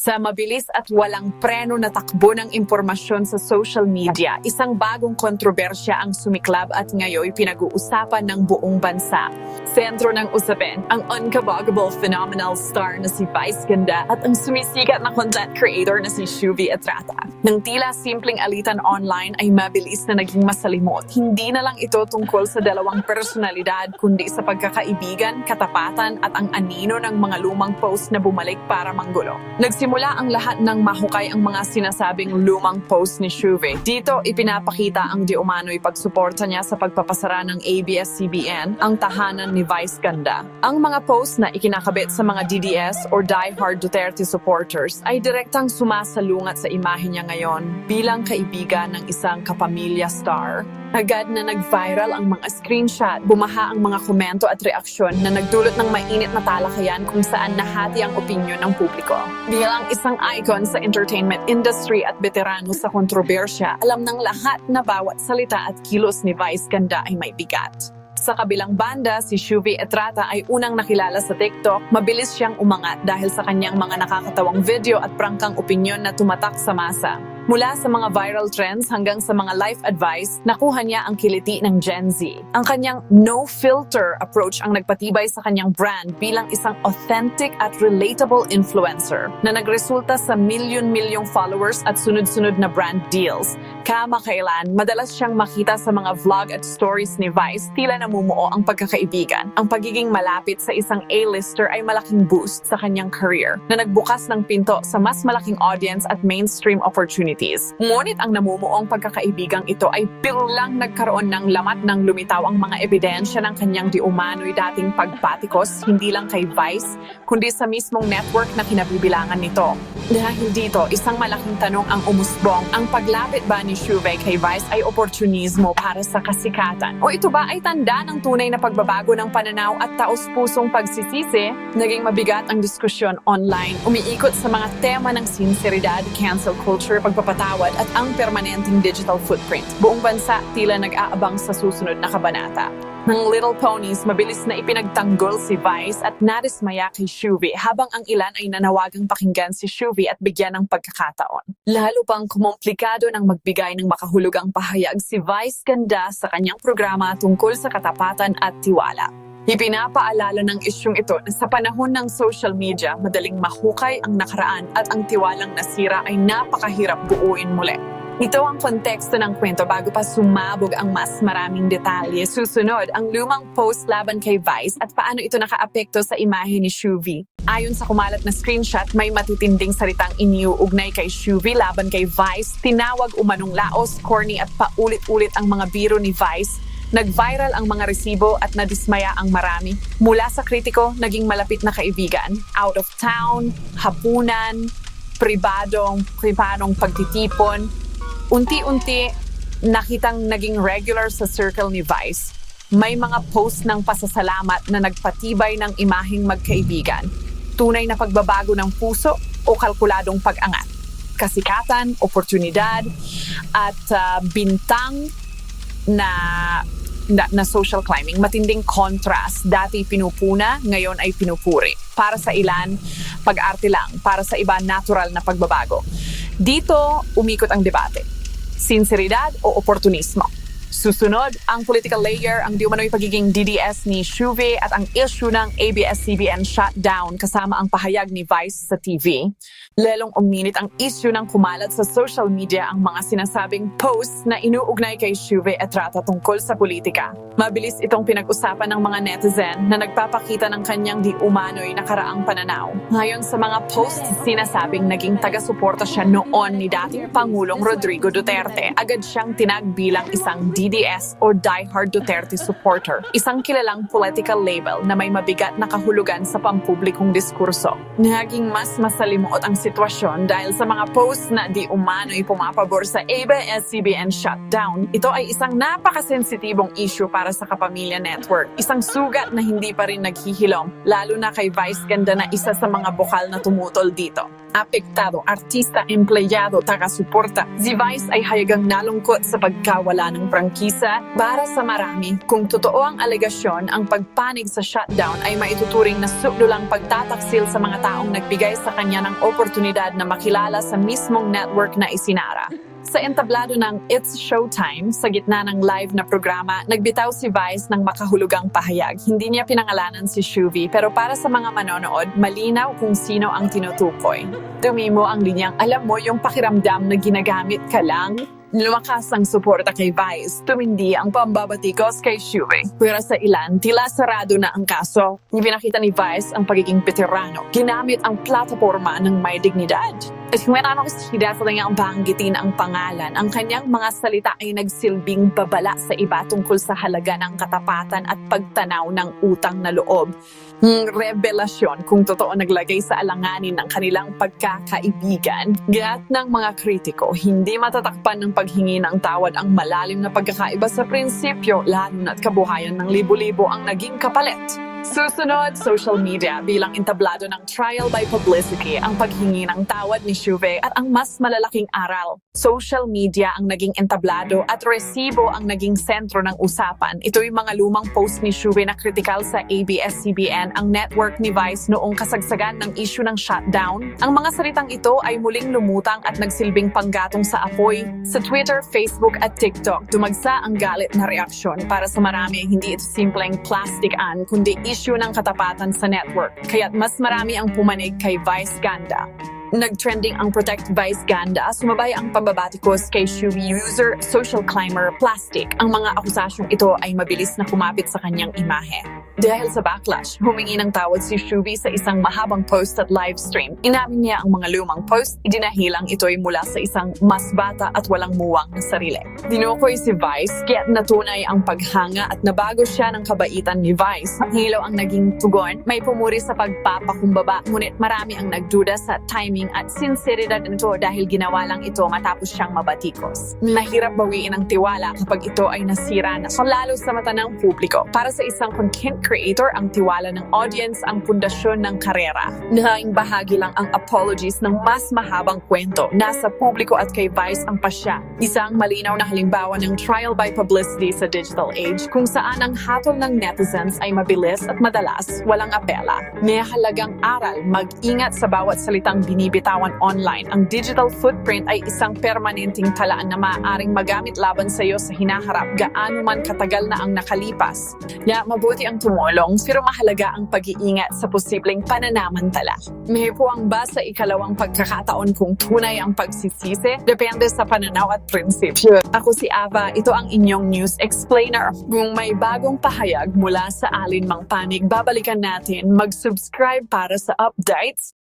Sa mabilis at walang preno na takbo ng impormasyon sa social media, isang bagong kontrobersya ang sumiklab at ngayon pinag-uusapan ng buong bansa. Sentro ng usapin, ang unkabaggable phenomenal star na si Vice Ganda at ang sumisikat na content creator na si Shuvi Etrata. Nang tila simpleng alitan online ay mabilis na naging masalimot. Hindi na lang ito tungkol sa dalawang personalidad kundi sa pagkakaibigan, katapatan at ang anino ng mga lumang post na bumalik para manggulo. Nagsimula ang lahat ng mahukay ang mga sinasabing lumang post ni Shuve. Dito ipinapakita ang di umano'y pagsuporta niya sa pagpapasara ng ABS-CBN, ang tahanan ni Vice Ganda. Ang mga post na ikinakabit sa mga DDS or Die-Hard Duterte supporters ay direktang sumasalungat sa imahe niya ngayon bilang kaibigan ng isang kapamilya star. Agad na nag-viral ang mga screenshot, bumaha ang mga komento at reaksyon na nagdulot ng mainit na talakayan kung saan nahati ang opinyon ng publiko. Bilang isang icon sa entertainment industry at veterano sa kontrobersya, alam ng lahat na bawat salita at kilos ni Vice Ganda ay may bigat. Sa kabilang banda, si Shuvi Etrata ay unang nakilala sa TikTok. Mabilis siyang umangat dahil sa kanyang mga nakakatawang video at prangkang opinyon na tumatak sa masa. Mula sa mga viral trends hanggang sa mga life advice, nakuha niya ang kiliti ng Gen Z. Ang kanyang no-filter approach ang nagpatibay sa kanyang brand bilang isang authentic at relatable influencer na nagresulta sa milyon-milyong followers at sunod-sunod na brand deals. Kamakailan, madalas siyang makita sa mga vlog at stories ni Vice tila namumuo ang pagkakaibigan. Ang pagiging malapit sa isang A-lister ay malaking boost sa kanyang career na nagbukas ng pinto sa mas malaking audience at mainstream opportunities. Ngunit ang namumuong pagkakaibigang ito ay biglang nagkaroon ng lamat ng lumitaw ang mga ebidensya ng kanyang di umano'y dating pagpatikos hindi lang kay Vice, kundi sa mismong network na kinabibilangan nito. Dahil dito, isang malaking tanong ang umusbong, ang paglapit ba ni Shuve kay Vice ay oportunismo para sa kasikatan? O ito ba ay tanda ng tunay na pagbabago ng pananaw at taos-pusong pagsisisi? Naging mabigat ang diskusyon online, umiikot sa mga tema ng sinseridad, cancel culture, pagpapatawad at ang permanenteng digital footprint. Buong bansa tila nag-aabang sa susunod na kabanata. Ng Little Ponies, mabilis na ipinagtanggol si Vice at nadismaya kay Shuvi habang ang ilan ay nanawagang pakinggan si Shuvi at bigyan ng pagkakataon. Lalo pang kumomplikado ng magbigay ng makahulugang pahayag si Vice Ganda sa kanyang programa tungkol sa katapatan at tiwala. Ipinapaalala ng isyong ito na sa panahon ng social media, madaling mahukay ang nakaraan at ang tiwalang nasira ay napakahirap buuin muli. Ito ang konteksto ng kwento bago pa sumabog ang mas maraming detalye. Susunod, ang lumang post laban kay Vice at paano ito nakaapekto sa imahe ni Shuvi. Ayon sa kumalat na screenshot, may matitinding salitang iniuugnay kay Shuvi laban kay Vice, tinawag umanong laos, corny at paulit-ulit ang mga biro ni Vice Nag-viral ang mga resibo at nadismaya ang marami. Mula sa kritiko, naging malapit na kaibigan. Out of town, hapunan, pribadong, pribadong pagtitipon. Unti-unti, nakitang naging regular sa circle ni Vice. May mga post ng pasasalamat na nagpatibay ng imaheng magkaibigan. Tunay na pagbabago ng puso o kalkuladong pag-angat. Kasikatan, oportunidad, at ah, bintang na na, na social climbing, matinding contrast. Dati pinupuna, ngayon ay pinupuri. Para sa ilan, pag-arte lang. Para sa iba, natural na pagbabago. Dito, umikot ang debate. Sinseridad o oportunismo? Susunod, ang political layer, ang di umano'y pagiging DDS ni Shuve at ang issue ng ABS-CBN shutdown kasama ang pahayag ni Vice sa TV. Lelong uminit ang issue ng kumalat sa social media ang mga sinasabing posts na inuugnay kay Shuve Etrata tungkol sa politika. Mabilis itong pinag-usapan ng mga netizen na nagpapakita ng kanyang di umano'y nakaraang pananaw. Ngayon sa mga posts, sinasabing naging taga-suporta siya noon ni dating Pangulong Rodrigo Duterte. Agad siyang tinag bilang isang DDS or Die-Hard Duterte supporter, isang kilalang political label na may mabigat na kahulugan sa pampublikong diskurso. Naging mas masalimuot ang sitwasyon dahil sa mga posts na di umano'y pumapabor sa ABS-CBN shutdown. Ito ay isang napakasensitibong issue para sa Kapamilya Network. Isang sugat na hindi pa rin naghihilom, lalo na kay Vice Ganda na isa sa mga bukal na tumutol dito. Apektado, artista, empleyado, taga-suporta. Si Vice ay hayagang nalungkot sa pagkawala ng prangkisa. Para sa marami, kung totoo ang alegasyon, ang pagpanig sa shutdown ay maituturing na subdulang pagtataksil sa mga taong nagbigay sa kanya ng oportunidad na makilala sa mismong network na isinara. Sa entablado ng It's Showtime, sa gitna ng live na programa, nagbitaw si Vice ng makahulugang pahayag. Hindi niya pinangalanan si Shuvi, pero para sa mga manonood, malinaw kung sino ang tinutukoy. Tumimo ang linyang, alam mo yung pakiramdam na ginagamit ka lang? Lumakas ang suporta kay Vice, tumindi ang pambabatikos kay Shuvi. Pero sa ilan, tila sarado na ang kaso. Ipinakita ni Vice ang pagiging veterano. Ginamit ang plataforma ng may dignidad. At ano kasi dahil niyang banggitin ang pangalan, ang kanyang mga salita ay nagsilbing babala sa iba tungkol sa halaga ng katapatan at pagtanaw ng utang na loob. Hmm, revelasyon kung totoo naglagay sa alanganin ng kanilang pagkakaibigan. Gayat ng mga kritiko, hindi matatakpan ng paghingi ng tawad ang malalim na pagkakaiba sa prinsipyo, lalo na't kabuhayan ng libo-libo ang naging kapalit. Susunod, social media bilang entablado ng trial by publicity ang paghingi ng tawad ni Shuve at ang mas malalaking aral. Social media ang naging entablado at resibo ang naging sentro ng usapan. Ito'y mga lumang post ni Shuve na kritikal sa ABS-CBN ang network ni Vice noong kasagsagan ng issue ng shutdown. Ang mga salitang ito ay muling lumutang at nagsilbing panggatong sa apoy. Sa Twitter, Facebook at TikTok, dumagsa ang galit na reaksyon para sa marami hindi ito simpleng plastic-an kundi issue ng katapatan sa network. Kaya't mas marami ang pumanig kay Vice Ganda. Nag-trending ang Protect Vice Ganda, sumabay ang pambabatikos kay Shuvi user social climber Plastic. Ang mga akusasyong ito ay mabilis na kumapit sa kanyang imahe. Dahil sa backlash, humingi ng tawad si Shuvi sa isang mahabang post at live stream. Inamin niya ang mga lumang post, idinahilang ito'y mula sa isang mas bata at walang muwang na sarili. Dinukoy si Vice, kaya't natunay ang paghanga at nabago siya ng kabaitan ni Vice. Ang hilo ang naging tugon, may pumuri sa pagpapakumbaba, ngunit marami ang nagduda sa timing at sinseridad nito dahil ginawa lang ito matapos siyang mabatikos. Nahirap bawiin ang tiwala kapag ito ay nasira na lalo sa mata ng publiko. Para sa isang content creator, ang tiwala ng audience ang pundasyon ng karera. Nahaing bahagi lang ang apologies ng mas mahabang kwento. Nasa publiko at kay Vice ang pasya. Isang malinaw na halimbawa ng trial by publicity sa digital age kung saan ang hatol ng netizens ay mabilis at madalas walang apela. May halagang aral, mag-ingat sa bawat salitang binibitawan online. Ang digital footprint ay isang permanenteng talaan na maaaring magamit laban sa iyo sa hinaharap gaano man katagal na ang nakalipas. Kaya mabuti ang tumulong pero mahalaga ang pag-iingat sa posibleng pananamantala. May puwang ba sa ikalawang pagkakataon kung tunay ang pagsisisi? Depende sa pananaw at prinsipyo. Ako si Ava, ito ang inyong news explainer. Kung may bagong pahayag mula sa alinmang panig, babalikan natin mag-subscribe para sa updates